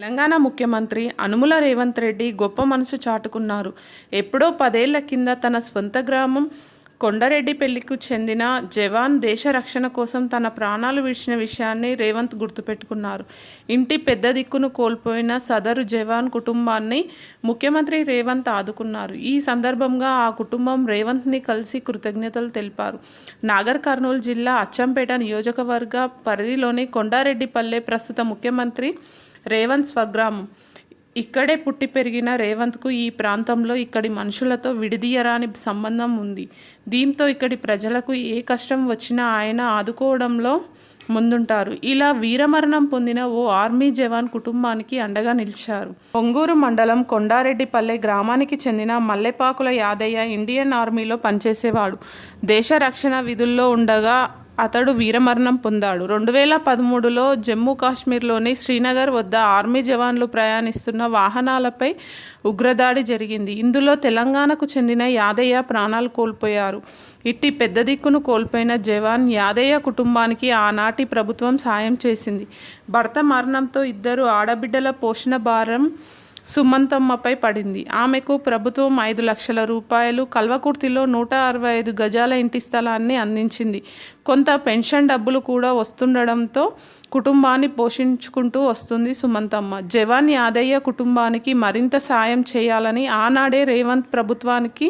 తెలంగాణ ముఖ్యమంత్రి అనుముల రేవంత్ రెడ్డి గొప్ప మనసు చాటుకున్నారు. ఎప్పుడో పదేళ్ళ కింద తన స్వంత గ్రామం కొండరెడ్డిపల్లికి చెందిన జవాన్ దేశ రక్షణ కోసం తన ప్రాణాలు విడిచిన విషయాన్ని రేవంత్ గుర్తుపెట్టుకున్నారు. ఇంటి పెద్ద దిక్కును కోల్పోయిన సదరు జవాన్ కుటుంబాన్ని ముఖ్యమంత్రి రేవంత్ ఆదుకున్నారు. ఈ సందర్భంగా ఆ కుటుంబం రేవంత్ని కలిసి కృతజ్ఞతలు తెలిపారు. నాగర్ కర్నూలు జిల్లా అచ్చంపేట నియోజకవర్గ పరిధిలోని కొండారెడ్డిపల్లె ప్రస్తుత ముఖ్యమంత్రి రేవంత్ స్వగ్రామం. ఇక్కడే పుట్టి పెరిగిన రేవంత్కు ఈ ప్రాంతంలో ఇక్కడి మనుషులతో విడిదీయరాని సంబంధం ఉంది. దీంతో ఇక్కడి ప్రజలకు ఏ కష్టం వచ్చినా ఆయన ఆదుకోవడంలో ముందుంటారు. ఇలా వీరమరణం పొందిన ఓ ఆర్మీ జవాన్ కుటుంబానికి అండగా నిలిచారు. పొంగూరు మండలం కొండారెడ్డిపల్లె గ్రామానికి చెందిన మల్లెపాకుల యాదయ్య ఇండియన్ ఆర్మీలో పనిచేసేవాడు. దేశ రక్షణ విధుల్లో ఉండగా అతడు వీరమరణం పొందాడు. రెండు వేల పదమూడులో జమ్మూ కాశ్మీర్లోని శ్రీనగర్ వద్ద ఆర్మీ జవాన్లు ప్రయాణిస్తున్న వాహనాలపై ఉగ్రదాడి జరిగింది. ఇందులో తెలంగాణకు చెందిన యాదయ్య ప్రాణాలు కోల్పోయారు. ఇట్టి పెద్ద దిక్కును కోల్పోయిన జవాన్ యాదయ్య కుటుంబానికి ఆనాటి ప్రభుత్వం సాయం చేసింది. భర్త మరణంతో ఇద్దరు ఆడబిడ్డల పోషణ భారం సుమంతమ్మపై పడింది. ఆమెకు ప్రభుత్వం ఐదు లక్షల రూపాయలు కల్వకుర్తిలో నూట అరవై ఐదు గజాల ఇంటి స్థలాన్ని అందించింది. కొంత పెన్షన్ డబ్బులు కూడా వస్తుండడంతో కుటుంబాన్ని పోషించుకుంటూ వస్తుంది సుమంతమ్మ. జవాన్ యాదయ్య కుటుంబానికి మరింత సాయం చేయాలని ఆనాడే రేవంత్ ప్రభుత్వానికి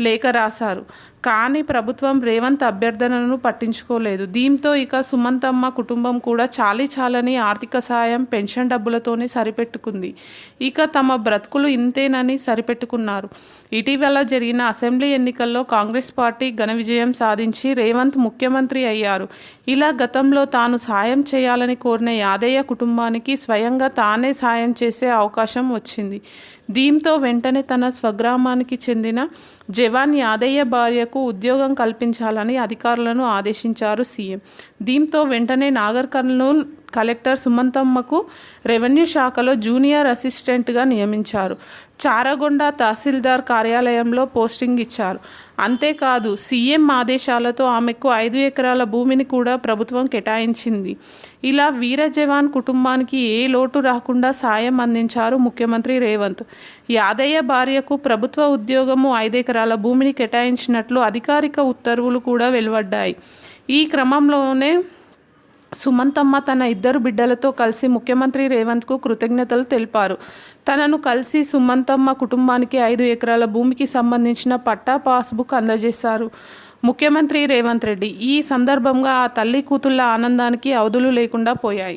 లేఖ రాశారు. కానీ ప్రభుత్వం రేవంత్ అభ్యర్థనను పట్టించుకోలేదు. దీంతో ఇక సుమంతమ్మ కుటుంబం కూడా చాలీ చాలని ఆర్థిక సాయం పెన్షన్ డబ్బులతోనే సరిపెట్టుకుంది. ఇక తమ బ్రతుకులు ఇంతేనని సరిపెట్టుకున్నారు. ఇటీవల జరిగిన అసెంబ్లీ ఎన్నికల్లో కాంగ్రెస్ పార్టీ ఘన విజయం సాధించి రేవంత్ ముఖ్యమంత్రి అయ్యారు. ఇలా గతంలో తాను సాయం చేయాలని కోరిన యాదయ్య కుటుంబానికి స్వయంగా తానే సాయం చేసే అవకాశం వచ్చింది. దీంతో వెంటనే తన స్వగ్రామానికి చెందిన జవాన్ యాదయ్య భార్యకు ఉద్యోగం కల్పించాలని అధికారులను ఆదేశించారు సీఎం. దీంతో వెంటనే నాగర్ కర్నూల్ కలెక్టర్ సుమంతమ్మకు రెవెన్యూ శాఖలో జూనియర్ అసిస్టెంట్గా నియమించారు. చారగొండ తహసీల్దార్ కార్యాలయంలో పోస్టింగ్ ఇచ్చారు. అంతేకాదు సీఎం ఆదేశాలతో ఆమెకు ఐదు ఎకరాల భూమిని కూడా ప్రభుత్వం కేటాయించింది. ఇలా వీర జవాన్ కుటుంబానికి ఏ లోటు రాకుండా సాయం అందించారు ముఖ్యమంత్రి రేవంత్. యాదయ్య భార్యకు ప్రభుత్వ ఉద్యోగము ఐదు ఎకరాల భూమిని కేటాయించినట్లు అధికారిక ఉత్తర్వులు కూడా వెలువడ్డాయి. ఈ క్రమంలోనే సుమంతమ్మ తన ఇద్దరు బిడ్డలతో కలిసి ముఖ్యమంత్రి రేవంత్కు కృతజ్ఞతలు తెలిపారు. తనను కలిసి సుమంతమ్మ కుటుంబానికి ఐదు ఎకరాల భూమికి సంబంధించిన పట్టా పాస్బుక్ అందజేశారు. ముఖ్యమంత్రి రేవంత్ రెడ్డి ఈ సందర్భంగా ఆ తల్లి కూతుళ్ళ ఆనందానికి అవధులు లేకుండా పోయాయి.